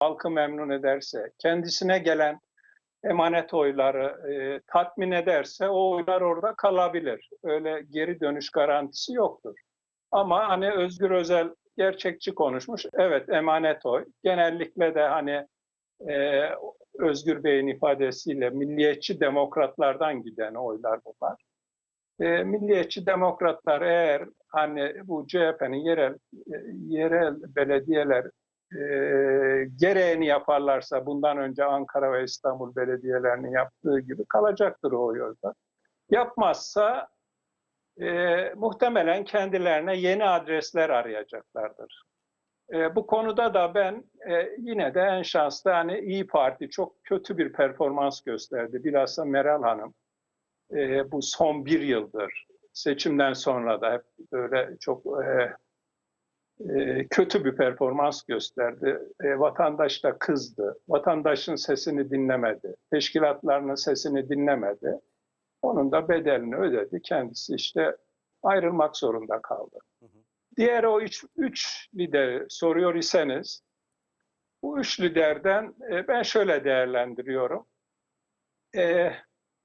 halkı memnun ederse, kendisine gelen emanet oyları e, tatmin ederse o oylar orada kalabilir. Öyle geri dönüş garantisi yoktur. Ama hani Özgür Özel gerçekçi konuşmuş. Evet emanet oy. Genellikle de hani e, Özgür Bey'in ifadesiyle milliyetçi demokratlardan giden oylar bunlar. E, milliyetçi demokratlar eğer hani bu CHP'nin yerel e, yerel belediyeler e, gereğini yaparlarsa bundan önce Ankara ve İstanbul belediyelerinin yaptığı gibi kalacaktır o yolda. Yapmazsa e, muhtemelen kendilerine yeni adresler arayacaklardır. E, bu konuda da ben e, yine de en şanslı hani İyi Parti çok kötü bir performans gösterdi. Bilhassa Meral Hanım e, bu son bir yıldır seçimden sonra da hep böyle çok e, kötü bir performans gösterdi. E, vatandaş da kızdı. Vatandaşın sesini dinlemedi. Teşkilatlarının sesini dinlemedi. Onun da bedelini ödedi. Kendisi işte ayrılmak zorunda kaldı. Diğer o üç, üç lideri soruyor iseniz, bu üç liderden e, ben şöyle değerlendiriyorum. E,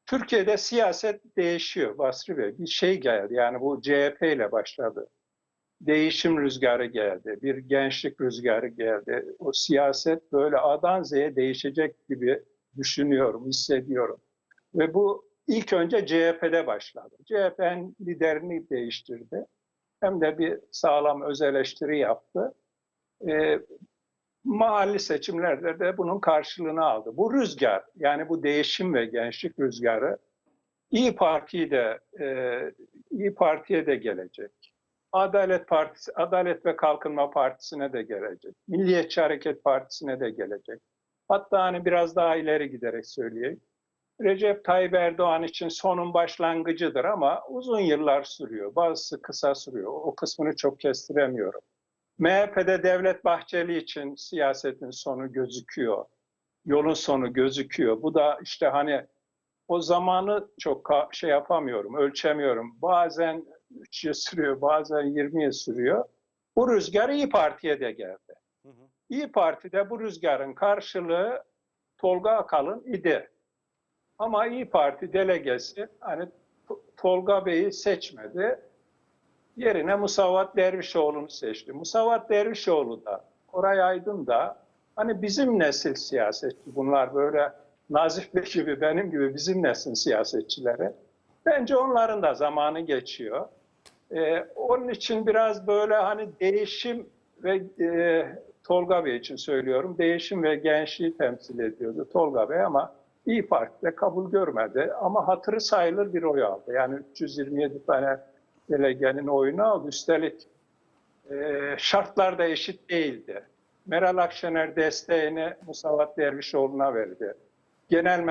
Türkiye'de siyaset değişiyor Basri Bey. Bir şey geldi yani bu CHP ile başladı. Değişim rüzgarı geldi, bir gençlik rüzgarı geldi. O siyaset böyle A'dan Z'ye değişecek gibi düşünüyorum, hissediyorum. Ve bu ilk önce CHP'de başladı. CHP'nin liderini değiştirdi. Hem de bir sağlam öz eleştiri yaptı. E, mahalli seçimlerde de bunun karşılığını aldı. Bu rüzgar, yani bu değişim ve gençlik rüzgarı İyi Parti'yi de e, İyi Parti'ye de gelecek. Adalet Partisi, Adalet ve Kalkınma Partisi'ne de gelecek. Milliyetçi Hareket Partisi'ne de gelecek. Hatta hani biraz daha ileri giderek söyleyeyim. Recep Tayyip Erdoğan için sonun başlangıcıdır ama uzun yıllar sürüyor. Bazısı kısa sürüyor. O kısmını çok kestiremiyorum. MHP'de Devlet Bahçeli için siyasetin sonu gözüküyor. Yolun sonu gözüküyor. Bu da işte hani o zamanı çok şey yapamıyorum, ölçemiyorum. Bazen 3 yıl sürüyor, bazen 20 yıl sürüyor. Bu rüzgar İyi Parti'ye de geldi. Hı hı. İyi Parti'de bu rüzgarın karşılığı Tolga Akalın idi. Ama İyi Parti delegesi hani Tolga Bey'i seçmedi. Yerine Musavat Dervişoğlu'nu seçti. Musavat Dervişoğlu da, Koray Aydın da hani bizim nesil siyasetçi bunlar böyle Nazif Bey gibi benim gibi bizim nesil siyasetçileri. Bence onların da zamanı geçiyor. Ee, onun için biraz böyle hani değişim ve e, Tolga Bey için söylüyorum. Değişim ve gençliği temsil ediyordu Tolga Bey ama İyi Parti'de kabul görmedi. Ama hatırı sayılır bir oy aldı. Yani 327 tane delegenin oyunu aldı. Üstelik e, şartlar da eşit değildi. Meral Akşener desteğini Musavat Dervişoğlu'na verdi. Genel